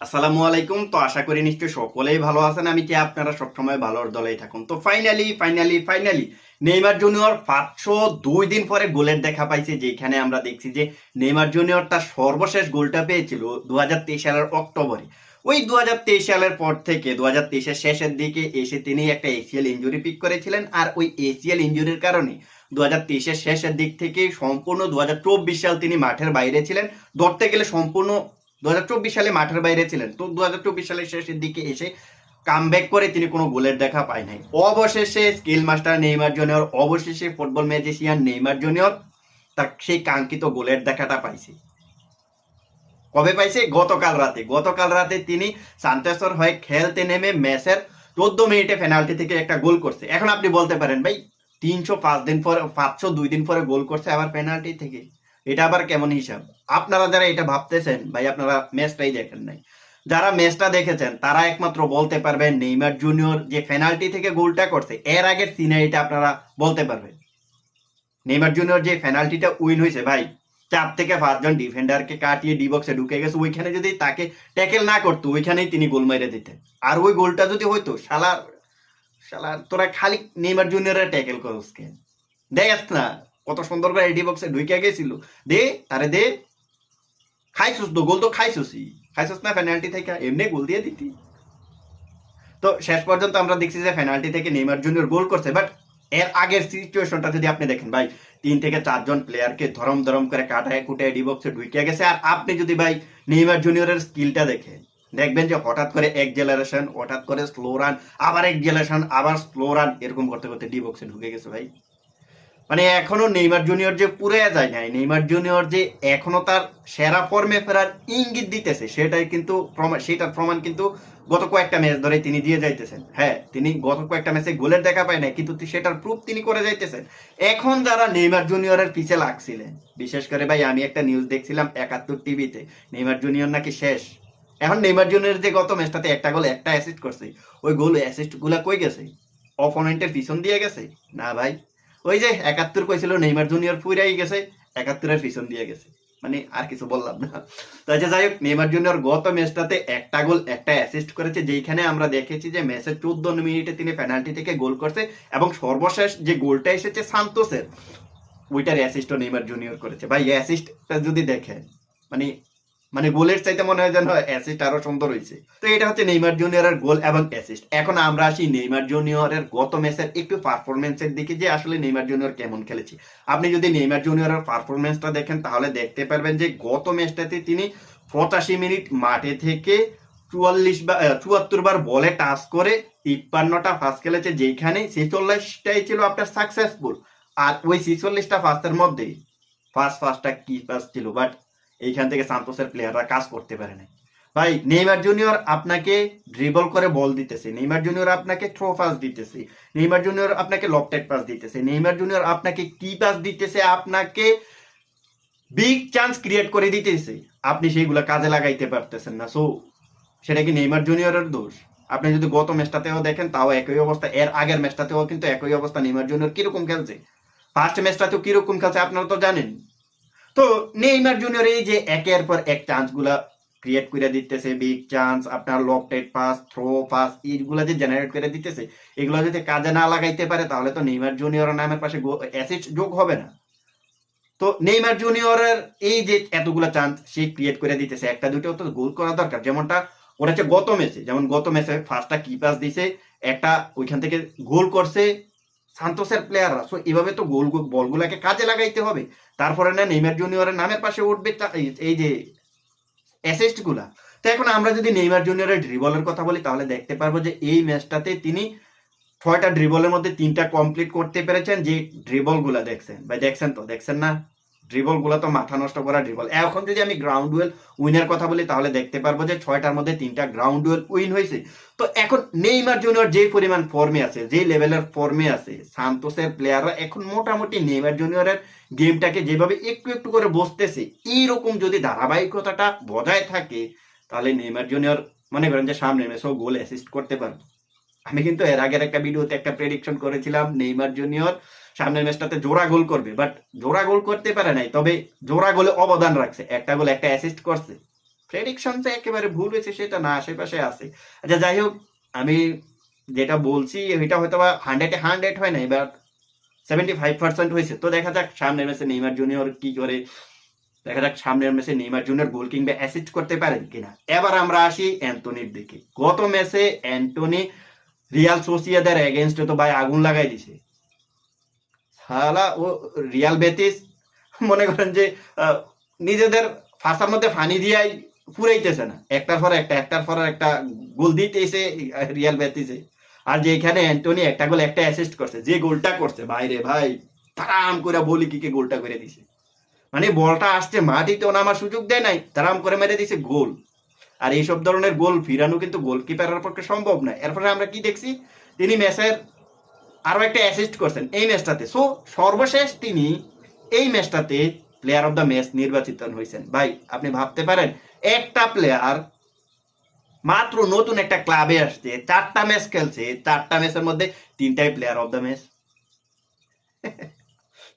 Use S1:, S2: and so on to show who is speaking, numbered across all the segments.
S1: আসসালামু আলাইকুম। তো আশা করি নিশ্চয়ই সকলেই ভালো আছেন। আমি কি? আপনারা সবসময় ভালোর দলেই থাকুন। তো finally finally finally Neymar junior পাঁচশো দুই দিন পরে গোলের দেখা পাইছে, যেখানে আমরা দেখছি যে নেইমার জুনিয়র তার সর্বশেষ গোলটা পেয়েছিল দু হাজার তেইশ সালের অক্টোবরে। ওই দুহাজার তেইশ সালের পর থেকে দু তেইশের শেষের দিকে এসে তিনি একটা এসিএল ইঞ্জুরি পিক করেছিলেন। আর ওই এসিএল ইঞ্জুরির কারণে দু হাজার শেষের দিক থেকে সম্পূর্ণ দু হাজার চব্বিশ সাল তিনি মাঠের বাইরে ছিলেন। ধরতে গেলে সম্পূর্ণ দু সালে মাঠের বাইরে ছিলেন। তো দু সালের শেষের দিকে এসে কামব্যাক করে তিনি কোনো গোলের দেখা পায় নাই। অবশেষে স্কিল মাস্টার নেইমার জুনিয়র অবশেষে ফুটবল ম্যাজিশিয়ান নেইমার জুনিয়র তার সেই কাঙ্ক্ষিত গোলের দেখাটা পাইছে। কবে পাইছে? গতকাল রাতে। গতকাল রাতে তিনি সান্তেশ্বর হয়ে খেলতে নেমে ম্যাচের চোদ্দ মিনিটে পেনাল্টি থেকে একটা গোল করছে। এখন আপনি বলতে পারেন, ভাই, তিনশো পাঁচ দিন পরে, পাঁচশো দুই দিন পরে গোল করছে আবার পেনাল্টি থেকে। এটা আবার কেমন হিসাব? আপনারা যারা এটা ভাবতেছেন, ভাই, আপনারা ম্যাচটাই দেখেন নাই। যারা ম্যাচটা দেখেছেন, তারা একমাত্র বলতে পারবেন নেইমার জুনিয়র যে পেনাল্টি থেকে গোলটা করছে, এর আগের সিনারিটা আপনারা বলতে পারবেন। নেইমার জুনিয়র যে পেনাল্টিটা উইন হয়েছে, ভাই, চার থেকে পাঁচজন ডিফেন্ডারকে কাটিয়ে ডি বক্সে ঢুকে গেছে, ওইখানে যদি তাকে ট্যাকেল না করতো, ওইখানেই তিনি গোল মেরে দিতেন। আর ওই গোলটা যদি হইতো, শালার শালার, তোরা খালি নেইমার জুনিয়রের ট্যাকেল করস কেন? দেখ না কত সুন্দর করে ডি বক্সে ঢুকে গেছিল। দে, তারে দে। খাইছুস তো, গোল তো খাইছুসই। খাইছুস না পেনাল্টি থেকে? এমনি গোল দিয়ে দিতি। তো শেষ পর্যন্ত আমরা দেখছি যে পেনাল্টি থেকে নেইমার জুনিয়র গোল করছে বাট এর আগের সিচুয়েশনটা যদি আপনি দেখেন, ভাই, তিন থেকে চারজন প্লেয়ারকে ধরম ধরম করে কাটায় কুটায় ডি বক্সে ঢুকিয়ে গেছে। আর আপনি যদি, ভাই নেইমার জুনিয়রের স্কিলটা দেখেন, দেখবেন যে হঠাৎ করে এক জেনারেশন হঠাৎ করে স্লো রান আবার এক জেনারেশন আবার স্লো রান এরকম করতে করতে ডি বক্সে ঢুকে গেছে, ভাই। মানে এখনও নেইমার জুনিয়র যে পুরে যায় নাই, নেইমার জুনিয়র যে এখনও তার সেরা ফর্মে ফেরার ইঙ্গিত দিতেছে, সেটাই কিন্তু প্রমাণ সেটার প্রমাণ কিন্তু গত কয়েকটা ম্যাচ ধরে তিনি দিয়ে যাইতেছেন। হ্যাঁ তিনি গত কয়েকটা ম্যাচে গোলের দেখা পায় না কিন্তু সেটার প্রুফ তিনি করে যাইতেছেন। এখন যারা নেইমার জুনিয়রের পিছে লাগছিলেন, বিশেষ করে ভাই আমি একটা নিউজ দেখছিলাম একাত্তর টিভিতে, নেইমার জুনিয়র নাকি শেষ। এখন নেইমার জুনিয়র যে গত ম্যাচটাতে একটা গোল, একটা অ্যাসিস্ট করছে। ওই গোল অ্যাসিস্টগুলা কই গেছে? অপোনেন্টের পিছন দিয়ে গেছে? না ভাই ওই যে একাত্তর কইছিল নেইমার জুনিয়র ফুইরাই গেছে, একাত্তরের পিছন দিয়ে গেছে। মানে আর কিছু বললাম না। তো আচ্ছা যাই হোক, নেইমার জুনিয়র গত ম্যাচটাতে একটা গোল, একটা অ্যাসিস্ট করেছে, যেইখানে আমরা দেখেছি যে ম্যাচের চোদ্দ মিনিটে তিনি পেনাল্টি থেকে গোল করছে এবং সর্বশেষ যে গোলটা এসেছে সান্তোসের, ওইটার অ্যাসিস্টও নেইমার জুনিয়র করেছে। ভাই অ্যাসিস্টটা যদি দেখেন মানে মানে গোলের চাইতে মনে হয় যেন অ্যাসিস্ট আরও সুন্দর হয়েছে তো এটা হচ্ছে নেইমার জুনিয়রের গোল এবং অ্যাসিস্ট এখন আমরা আসি নেইমার জুনিয়রের গত ম্যাচের একটু পারফরমেন্সের দিকে যে আসলে নেইমার জুনিয়র কেমন খেলেছে। আপনি যদি নেইমার জুনিয়রের পারফরমেন্সটা দেখেন, তাহলে দেখতে পারবেন যে গত ম্যাচটাতে তিনি পঁচাশি মিনিট মাঠে থেকে চুয়াল্লিশ বা চুয়াত্তর বার বলে টাচ করে তিপ্পান্নটা ফার্স্ট খেলেছে, যেখানে ছেচল্লিশটাই ছিল আপনার সাকসেসফুল আর ওই ছেচল্লিশটা ফার্স্টের মধ্যে ফার্স্ট ফার্স্টটা কি পাস ছিল? বাট এইখান থেকে সান্তোসের প্লেয়াররা কাজ করতে পারে নাই। ভাই নেইমার জুনিয়র আপনাকে ড্রিবল করে বল দিতেছে। নেইমার জুনিয়র আপনাকে থ্রো পাস দিতেছে। নেইমার জুনিয়র আপনাকে লপটেক পাস দিতেছে। নেইমার জুনিয়র আপনাকে কি পাস দিতেছে, আপনাকে বিগ চান্স ক্রিয়েট করে দিতেছে। আপনি সেইগুলো কাজে লাগাইতে পারতেছেন না। সো সেটা কি নেইমার জুনিয়রের দোষ? আপনি যদি গত ম্যাচটাতেও দেখেন, তাও একই অবস্থা। এর আগের ম্যাচটাতেও কিন্তু একই অবস্থা। নেইমার জুনিয়র কীরকম খেলছে? ফার্স্ট ম্যাচটাতেও কীরকম খেলছে আপনারা তো জানেন। তো নেইমার জুনিয়র এই যে একের পর এক চান্সগুলা ক্রিয়েট করে দিতেছে বিগ চান্স আপনার লফটেড পাস থ্রো পাস এইগুলা যে জেনারেট করে দিতেছে, এগুলো যদি কাজে না লাগাইতে পারে, তাহলে তো নেইমার জুনিয়র নামের পাশে অ্যাসিড যোগ হবে না। তো নেইমার জুনিয়রের এই যে এতগুলা চান্স সে ক্রিয়েট করে দিতেছে, একটা দুটো তো গোল করা দরকার। যেমনটা ওটা হচ্ছে গত ম্যাচে যেমন গত ম্যাচে ফার্স্টটা কি পাস দিছে, একটা ওইখান থেকে গোল করছে সান্তোসের প্লেয়াররা সো এভাবে তো গোল বলগুলাকে কাজে লাগাইতে হবে। তারপরে না নেইমার জুনিয়রের নামের পাশে উঠবে এই যে অ্যাসিস্টগুলা। তো এখন আমরা যদি নেইমার জুনিয়রের ড্রিবলের কথা বলি, তাহলে দেখতে পারব যে এই ম্যাচটাতে তিনি ছয়টা ড্রিবলের মধ্যে তিনটা কমপ্লিট করতে পেরেছেন, যে ড্রিবলগুলা দেখছেন। ভাই, দেখছেন তো? দেখছেন না? ড্রিবলগুলা তো মাথা নষ্ট করা ড্রিবল এখন যদি আমি গ্রাউন্ড ওয়েল উইনের কথা বলি, তাহলে দেখতে পারব যে ছয়টার মধ্যে তিনটা গ্রাউন্ড ওয়েল উইন হয়েছে। তো এখন নেইমার জুনিয়র যে পরিমাণ ফর্মে আছে, যে লেভেলের ফর্মে আছে, সান্তোসের প্লেয়াররা এখন মোটামুটি নেইমার জুনিয়রের গেমটাকে যেভাবে একটু একটু করে বসতেছে, এইরকম যদি ধারাবাহিকতাটা বজায় থাকে, তাহলে নেইমার জুনিয়র মনে করেন যে সামনে ম্যাচেও গোল অ্যাসিস্ট করতে পারবে। আমি কিন্তু এর আগের একটা ভিডিওতে একটা প্রেডিকশন করেছিলাম, নেইমার জুনিয়র সামনের ম্যাচটাতে জোড়া গোল করবে বাট জোড়া গোল করতে পারে নাই, তবে জোড়া গোলে অবদান রাখছে, একটা গোল একটা অ্যাসিস্ট করছে। প্রেডিকশন যে একেবারে ভুল হয়েছে, সেটা না, আশেপাশে আছে। আচ্ছা যাই হোক, আমি যেটা বলছি, এটা হয়তো বা হান্ড্রেডে হান্ড্রেড হয় না এবার সেভেন্টি ফাইভ পার্সেন্ট হয়েছে। তো দেখা যাক সামনের ম্যাচে নেইমার জুনিয়র কি করে, দেখা যাক সামনের ম্যাচে নেইমার জুনিয়র গোল কিংবা অ্যাসিস্ট করতে পারেন কিনা। এবার আমরা আসি অ্যান্টনির দিকে। গত ম্যাচে অ্যান্টনি রিয়াল সোসিয়াদের এগেনস্টে তো ভাই আগুন লাগাই দিছে। সালা ও রিয়াল বেতিস মনে করেন যে নিজেদের ফাঁসার মধ্যে ফানি দিয়াই ফুরাইতেছে না। একটার পর একটা, একটার পর একটা গোল দিতেছে রিয়াল বেতিসে। আর যেখানে অ্যান্টনি একটা গোল, একটা অ্যাসিস্ট করছে, যে গোলটা করছে বাইরে ভাই, তারাম করে বলি কি কিকে গোলটা করে দিছে। মানে বলটা আসছে মাটিতেও নামার সুযোগ দেয় নাই, তারাম করে মেরে দিছে গোল। আর এইসব ধরনের গোল ফিরানো কিন্তু গোলকিপারের পক্ষে সম্ভব না। এরপরে আমরা কি দেখছি? তিনি ম্যাচের আরও একটা অ্যাসিস্ট করছেন এই ম্যাচটাতে। সো সর্বশেষ তিনি এই ম্যাচটাতে প্লেয়ার অফ দ্য ম্যাচ নির্বাচিত হয়েছেন। ভাই, আপনি ভাবতে পারেন, একটা প্লেয়ার মাত্র নতুন একটা ক্লাবে আসছে, চারটা ম্যাচ খেলছে, চারটা ম্যাচের মধ্যে তিনটাই প্লেয়ার অফ দ্য ম্যাচ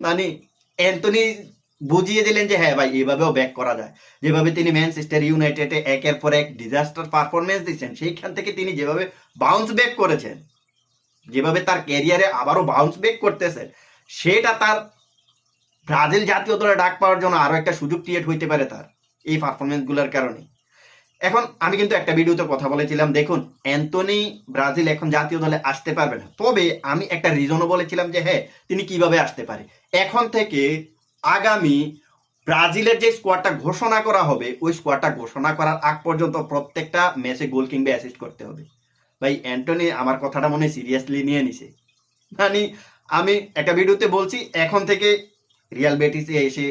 S1: মানে অ্যান্টনি বুঝিয়ে দিলেন যে হ্যাঁ ভাই, এভাবেও ব্যাক করা যায়। যেভাবে তিনি ম্যানচেস্টার ইউনাইটেডে একের পর এক ডিজাস্টার পারফরমেন্স দিচ্ছেন, সেইখান থেকে তিনি যেভাবে বাউন্স ব্যাক করেছেন যেভাবে তার ক্যারিয়ারে আবারও বাউন্স ব্যাক করতেছেন সেটা তার ব্রাজিল জাতীয় দলে ডাক পাওয়ার জন্য আরও একটা সুযোগ ক্রিয়েট হইতে পারে তার এই পারফরমেন্সগুলোর কারণে। এখন আমি কিন্তু একটা ভিডিওতে কথা বলেছিলাম, দেখুন, অ্যান্টনি ব্রাজিল এখন জাতীয় দলে আসতে পারবে না। তবে আমি একটা রিজনও বলেছিলাম যে হ্যাঁ তিনি কীভাবে আসতে পারে। এখন থেকে আগামী ব্রাজিলের যে স্কোয়াডটা ঘোষণা করা হবে, ওই স্কোয়াডটা ঘোষণা করার আগ পর্যন্ত প্রত্যেকটা ম্যাচে গোল কিংবা অ্যাসিস্ট করতে হবে। ভাই, অ্যান্টনি আমার কথাটা মনে সিরিয়াসলি নিয়ে নিছে। মানে আমি একটা ভিডিওতে বলছি, এখন থেকে রিয়াল বেটিসে এসে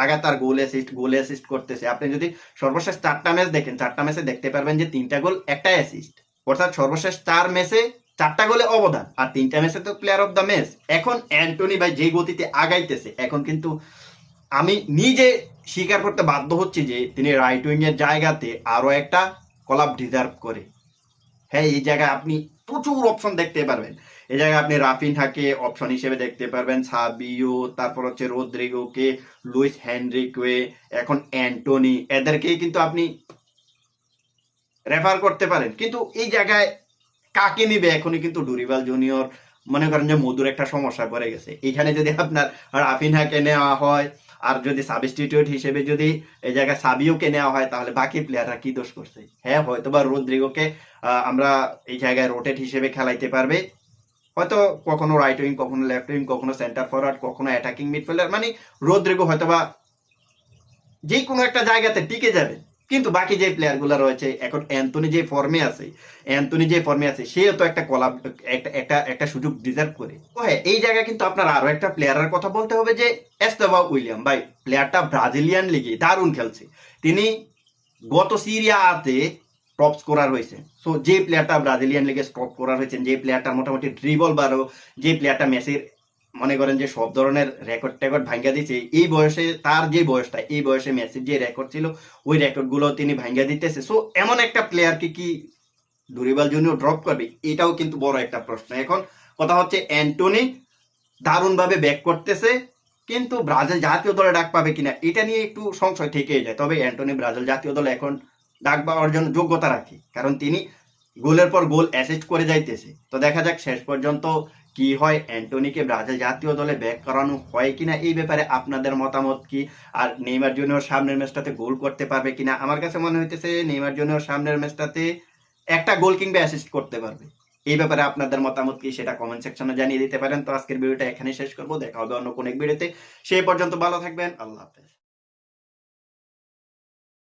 S1: লাগাতার গোল অ্যাসিস্ট গোল অ্যাসিস্ট করতেছে। আপনি যদি সর্বশেষ চারটা ম্যাচ দেখেন, চারটা ম্যাচে দেখতে পারবেন যে তিনটা গোল একটা অ্যাসিস্ট অর্থাৎ সর্বশেষ চার ম্যাচে চারটা গোলে অবদান, আর তিনটা ম্যাচে তো প্লেয়ার অফ দ্য ম্যাচ এখন অ্যান্টনি ভাই যে গতিতে আগাইতেছে, এখন কিন্তু আমি নিজে স্বীকার করতে বাধ্য হচ্ছি যে তিনি রাইট উইং এর জায়গাতে আরও একটা কলাপ ডিজার্ভ করে। হ্যাঁ এই জায়গায় আপনি প্রচুর অপশন দেখতে পারবেন। এই জায়গায় আপনি রাফিনহাকে অপশন হিসেবে দেখতে পারবেন, সাবিও, তারপর হচ্ছে রোদ্রিগোকে, লুইস হেনরিকওয়ে এখন অ্যান্টনি, এদেরকেই কিন্তু আপনি রেফার করতে পারেন। কিন্তু এই জায়গায় কাকে নিবে? এখনই কিন্তু ডুরিবাল জুনিয়র মনে করেন যে মধুর একটা সমস্যা পড়ে গেছে। এখানে যদি আপনার রাফিনহাকে নেওয়া হয় আর যদি সাবস্টিটিউট হিসেবে যদি এই জায়গায় সাবিওকে নেওয়া হয়, তাহলে বাকি প্লেয়াররা কি দোষ করছে? হ্যাঁ হয়তো বা রোদ্রিগোকে আমরা এই জায়গায় রোটেট হিসেবে খেলাইতে পারবে। হয়তো কখনো রাইট উইং কখনো লেফট উইং কখনো সেন্টার ফরওয়ার্ড কখনো অ্যাটাকিং মিডফিল্ডার মানে রোদ্রিগো হয়তো বা যে কোনো একটা জায়গাতে টিকে যাবে। কিন্তু বাকি যে প্লেয়ারগুলো রয়েছে, এখন অ্যান্টনি যে ফর্মে আছে অ্যান্টনি যে ফর্মে আছে, সেও তো একটা কলাপ একটা একটা সুযোগ ডিজার্ভ করে। ও হ্যাঁ এই জায়গায় কিন্তু আপনার আরও একটা প্লেয়ারের কথা বলতে হবে যে এস্তেবা উইলিয়াম ভাই প্লেয়ারটা ব্রাজিলিয়ান লিগে দারুণ খেলছে। তিনি গত সিরিয়া আতে টপ স্কোরার হয়েছে। সো যে প্লেয়ারটা ব্রাজিলিয়ান লিগে টপ স্কোরার হয়েছেন, যে প্লেয়ারটা মোটামুটি ড্রিবল বারো, যে প্লেয়ারটা মেসির মনে করেন যে সব ধরনের রেকর্ড টেকর্ড ভাঙ্গা দিচ্ছে এই বয়সে তার যে বয়সটা, এই বয়সে মেসির যে রেকর্ড ছিল, ওই রেকর্ডগুলো তিনি ভাঙ্গা দিতেছে। সো এমন একটা প্লেয়ারকে কি ডুরিবাল জুনিয়র ড্রপ করবে, এটাও কিন্তু বড় একটা প্রশ্ন। এখন কথা হচ্ছে, অ্যান্টনি দারুণভাবে ব্যাক করতেছে, কিন্তু ব্রাজিল জাতীয় দলে ডাক পাবে কিনা, এটা নিয়ে একটু সংশয় থেকেই যায়। তবে অ্যান্টনি ব্রাজিল জাতীয় দলে এখন ডাক পাওয়ার জন্য যোগ্যতা রাখে, কারণ তিনি গোলের পর গোল অ্যাসিস্ট করে যাইতেছে। তো দেখা যাক, শেষ পর্যন্ত কি হয়? অ্যান্টনিকে ব্রাজিল জাতীয় দলে ব্যাক করানো হয় কিনা? এই ব্যাপারে আপনাদের মতামত কি? আর নেইমার জুনিয়র সামনের ম্যাচটাতে গোল করতে পারবে কিনা? আমার কাছে মনে হইতেছে নেইমার জুনিয়র সামনের ম্যাচটাতে একটা গোল কিংবা অ্যাসিস্ট করতে পারবে। এই ব্যাপারে আপনাদের মতামত কি সেটা কমেন্ট সেকশনে জানিয়ে দিতে পারেন। তো আজকের ভিডিওটা এখানে শেষ করব। দেখা হবে অন্য কোনো এক ভিডিওতে। সেই পর্যন্ত ভালো থাকবেন। আল্লাহ হাফেজ।